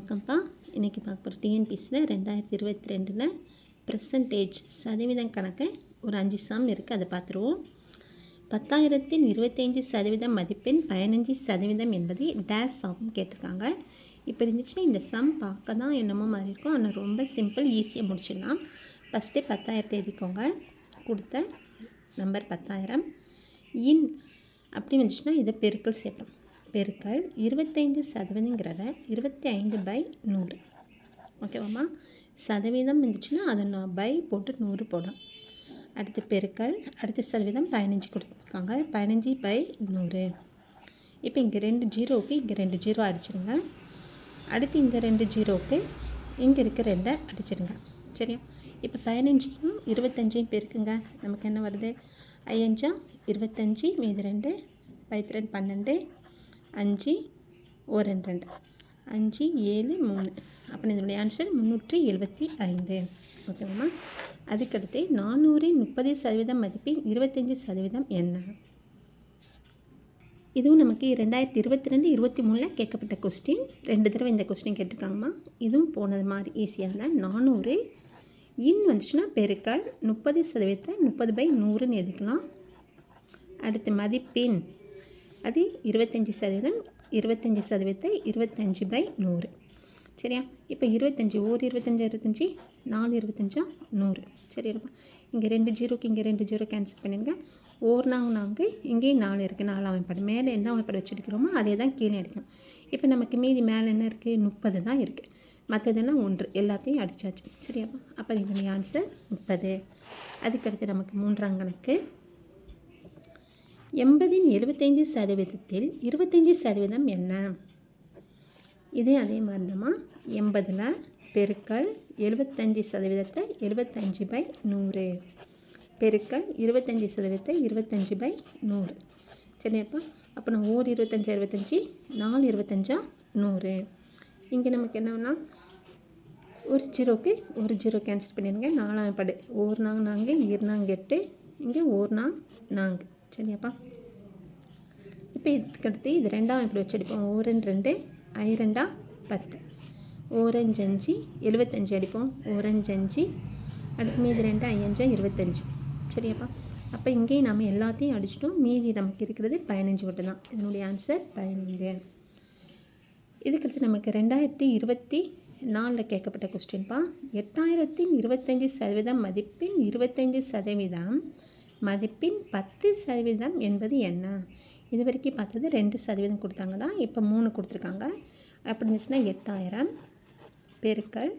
வணக்கம்ப்பா. இன்றைக்கி பார்க்குற டிஎன்பிசியில் ரெண்டாயிரத்தி இருபத்தி ரெண்டில் ப்ரெசன்டேஜ் சதவீதம் கணக்கை ஒரு அஞ்சு சம் இருக்குது அதை பார்த்துருவோம். பத்தாயிரத்தின் இருபத்தஞ்சி சதவீதம் மதிப்பெண் பதினஞ்சு சதவீதம் என்பது டேஸ் ஆகும் கேட்டிருக்காங்க. இப்போ இருந்துச்சுன்னா இந்த சம் பார்க்க தான் என்னமோ மாதிரி இருக்கும். ஆனால் ரொம்ப சிம்பிள் ஈஸியாக முடிச்சிடலாம். ஃபஸ்ட்டு பத்தாயிரத்தை எழுதிக்கோங்க. கொடுத்த நம்பர் பத்தாயிரம். இன் அப்படி வந்துச்சுன்னா இதை பெருக்கல் சேர்ப்போம். பெருக்கல் இருபத்தைந்து சதவீதங்கிறத இருபத்தி ஐந்து பை நூறு. ஓகேவாம்மா சதவீதம் இருந்துச்சுன்னா அதை நான் பை போட்டு நூறு போடும் அடுத்து பெருக்கல் அடுத்த சதவீதம் பதினஞ்சு கொடுத்துருக்காங்க. பதினஞ்சு பை நூறு. இப்போ இங்கே ரெண்டு ஜீரோவுக்கு இங்கே ரெண்டு ஜீரோ அடிச்சிடுங்க அடுத்து இந்த ரெண்டு ஜீரோவுக்கு இங்கே இருக்க ரெண்டை அடிச்சிடுங்க சரியா? இப்போ பதினஞ்சையும் இருபத்தஞ்சையும் பெருக்குங்க. நமக்கு என்ன வருது? ஐயஞ்சா இருபத்தஞ்சி மீது ரெண்டு பைத்திரன் பன்னெண்டு அஞ்சு ஒரு ரெண்டு ரெண்டு. அஞ்சு ஏழு மூணு. அப்போ இதனுடைய ஆன்சர் முந்நூற்றி எழுபத்தி ஐந்து. ஓகேம்மா அதுக்கடுத்து நானூறு முப்பது சதவீதம் மதிப்பில் இருபத்தஞ்சி சதவீதம் என்ன? இதுவும் நமக்கு ரெண்டாயிரத்தி இருபத்தி ரெண்டு இருபத்தி மூணில் கேட்கப்பட்ட கொஸ்டின் ரெண்டு தடவை இந்த கொஸ்டின் கேட்டிருக்காங்கம்மா இதுவும் போனது மாதிரி ஈஸியாக இருந்தால் நானூறு. இன் வந்துச்சுன்னா பெருக்கால் முப்பது சதவீதத்தை முப்பது பை நூறுன்னு எழுதிக்கலாம். அடுத்து மதிப்பெண் அது இருபத்தஞ்சி சதவீதம் இருபத்தஞ்சி சதவீதத்தை இருபத்தஞ்சி பை நூறு. சரியா? இப்போ இருபத்தஞ்சி ஒரு இருபத்தஞ்சி இருபத்தஞ்சி நாலு இருபத்தஞ்சா நூறு. சரியாப்பா இங்கே ரெண்டு ஜீரோக்கு இங்கே ரெண்டு ஜீரோ கேன்சல் பண்ணிடுங்க. ஓர் நாங்கள் இங்கேயும் நாலு இருக்குது நாலு அமைப்பாடு. மேலே என்ன அமைப்பாடு வச்சுருக்கிறோமோ அதே தான் கீழே அடிக்கணும் இப்போ நமக்கு மீதி மேலே என்ன இருக்குது முப்பது தான் இருக்குது மற்றதெல்லாம் ஒன்று. எல்லாத்தையும் அடித்தாச்சு சரியாப்பா அப்போ இதனுடைய ஆன்சர் முப்பது. அதுக்கடுத்து நமக்கு மூன்றாம் கணக்கு. எண்பதின் எழுபத்தைந்து சதவீதத்தில் இருபத்தஞ்சி சதவீதம் என்ன? இதே அதே மாதிரி தான் எண்பதில் பெருக்கல் எழுபத்தஞ்சி சதவீதத்தை எழுபத்தஞ்சி பை நூறு. பெருக்கல் இருபத்தஞ்சி சதவீதத்தை இருபத்தஞ்சி பை நூறு. சரியாப்பா? அப்போ நான் ஓர் இருபத்தஞ்சி இருபத்தஞ்சி நாலு இருபத்தஞ்சா நூறு. இங்கே நமக்கு என்னன்னா ஒரு ஜீரோக்கு ஒரு ஜீரோ கேன்சல் பண்ணிடுங்க. நாலாம் படு. ஓர் நாங்க நாங்கள் ஈர்னாங்க எட்டு. இங்கே ஓர் நாங் நாங்கள் சரியாப்பா. இப்போ இதுக்கடுத்து இது ரெண்டாம் இப்படி வச்சு அடிப்போம் ஓரன் ரெண்டு ஐ ரெண்டா பத்து. ஓரஞ்சஞ்சு எழுபத்தஞ்சு அடிப்போம். ஓரஞ்சு அஞ்சு அடுத்து மீதி ரெண்டு ஐயஞ்சா இருபத்தஞ்சி. சரியாப்பா. அப்போ இங்கேயும் நம்ம எல்லாத்தையும் அடிச்சிட்டோம். மீதி நமக்கு இருக்கிறது பதினஞ்சு மட்டும் தான். இதனுடைய ஆன்சர் பதினைந்து. இதுக்கடுத்து நமக்கு ரெண்டாயிரத்தி இருபத்தி நாலில் கேட்கப்பட்ட கொஸ்டின்ப்பா எட்டாயிரத்தின் இருபத்தஞ்சி சதவீதம் மதிப்பின் இருபத்தஞ்சி சதவீதம் மதிப்பின் பத்து சதவீதம் என்பது என்ன? இது வரைக்கும் பார்த்தது ரெண்டு சதவீதம் கொடுத்தாங்கன்னா இப்போ மூணு கொடுத்துருக்காங்க. அப்படி இருந்துச்சுன்னா எட்டாயிரம் பெருக்கள்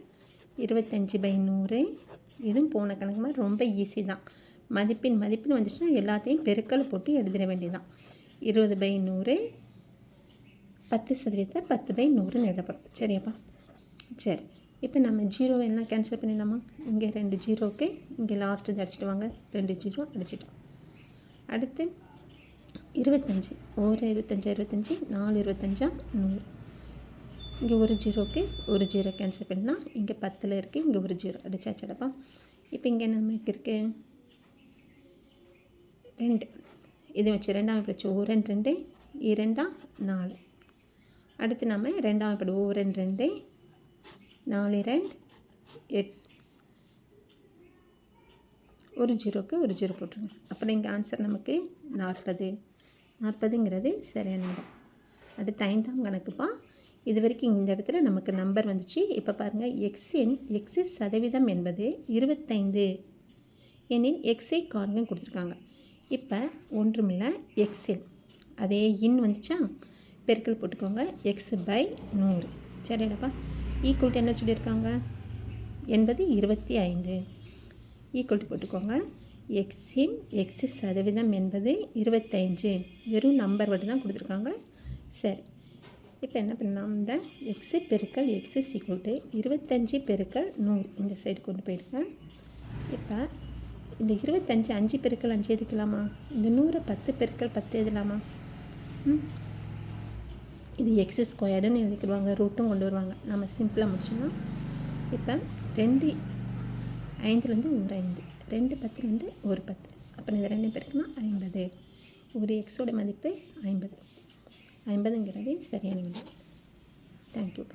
இருபத்தஞ்சி பை நூறு. இதுவும் போன கணக்கு மாதிரி ரொம்ப ஈஸி தான். மதிப்பின் மதிப்பின் வந்துச்சுன்னா எல்லாத்தையும் பெருக்கல் போட்டு எழுதிட வேண்டியதான் இருபது பை நூறு பத்து சதவீதத்தை பத்து பை நூறுன்னு எழுதப்படும் சரியாப்பா? சரி. இப்போ நம்ம ஜீரோ என்ன கேன்சல் பண்ணிடலாமா? இங்கே ரெண்டு ஜீரோக்கு இங்கே லாஸ்ட்டு அடிச்சுட்டு வாங்க. ரெண்டு ஜீரோ அடிச்சிட்டோம் அடுத்து இருபத்தஞ்சி. ஒரு இருபத்தஞ்சா இருபத்தஞ்சி? நாலு இருபத்தஞ்சா? நூறு. இங்கே ஒரு ஜீரோக்கு ஒரு ஜீரோ கேன்சல் பண்ணால் இங்கே பத்தில் இருக்குது இங்கே ஒரு ஜீரோ. அடிச்சாச்சடப்பா. இப்போ இங்கே நமக்கு இருக்குது ரெண்டு. இது வச்சு ரெண்டாம் வச்சு ரெண்டு ரெண்டு. இரண்டாம் நாலு. அடுத்து நம்ம ரெண்டாம் இப்படி ஓ ரெண்டு ரெண்டு. நாலு ரெண்டு எட் ஒரு ஜீரோக்கு ஒரு ஜீரோ போட்டுருங்க. அப்புறம் இங்கே ஆன்சர் நமக்கு நாற்பது. நாற்பதுங்கிறது சரியான இடம். அடுத்து ஐந்தாம் கணக்குப்பா. இது வரைக்கும் இந்த இடத்துல நமக்கு நம்பர் வந்துச்சு. இப்போ பாருங்கள் எக்ஸின் எக்ஸு சதவீதம் என்பது இருபத்தைந்து. எனில் எக்ஸை காண்க கொடுத்துருக்காங்க. இப்போ ஒன்றுமில்ல எக்ஸில் அதே இன் வந்துச்சா? பெருக்கல் போட்டுக்கோங்க. எக்ஸ் பை நூறு. சரிடாப்பா ஈக்குவல்ட்டு என்ன சொல்லியிருக்காங்க? எண்பது இருபத்தி ஐந்து. ஈக்குவல்ட்டு போட்டுக்கோங்க. எக்ஸின் எக்ஸ் சதவீதம் என்பது இருபத்தஞ்சு வெறும் நம்பர் மட்டும் தான் கொடுத்துருக்காங்க. சரி. இப்போ என்ன பண்ணலாம்? இந்த எக்ஸு பெருக்கல் எக்ஸு ஈக்குவல்ட்டு இருபத்தஞ்சி பெருக்கல் நூறு. இந்த சைடு கொண்டு போயிடுங்க. இப்போ இந்த இருபத்தஞ்சி அஞ்சு பெருக்கல் அஞ்சு எதுக்கலாமா இந்த நூறு பத்து பெருக்கல் பத்து எதுலாமா ம்? இது எக்ஸ் ஸ்கொயர்டுன்னு எழுதிக்கிடுவாங்க ரூட்டும் கொண்டு வருவாங்க. நம்ம சிம்பிளாக முடிச்சோம்னா இப்போ ரெண்டு ஐந்துலேருந்து ஒரு ஐந்து. ரெண்டு பத்துலேருந்து ஒரு பத்து. அப்போ இது ரெண்டு பேருக்குன்னா ஐம்பது. ஒரு எக்ஸோட மதிப்பு ஐம்பது. ஐம்பதுங்கிறது சரியான விடை தேங்க்யூ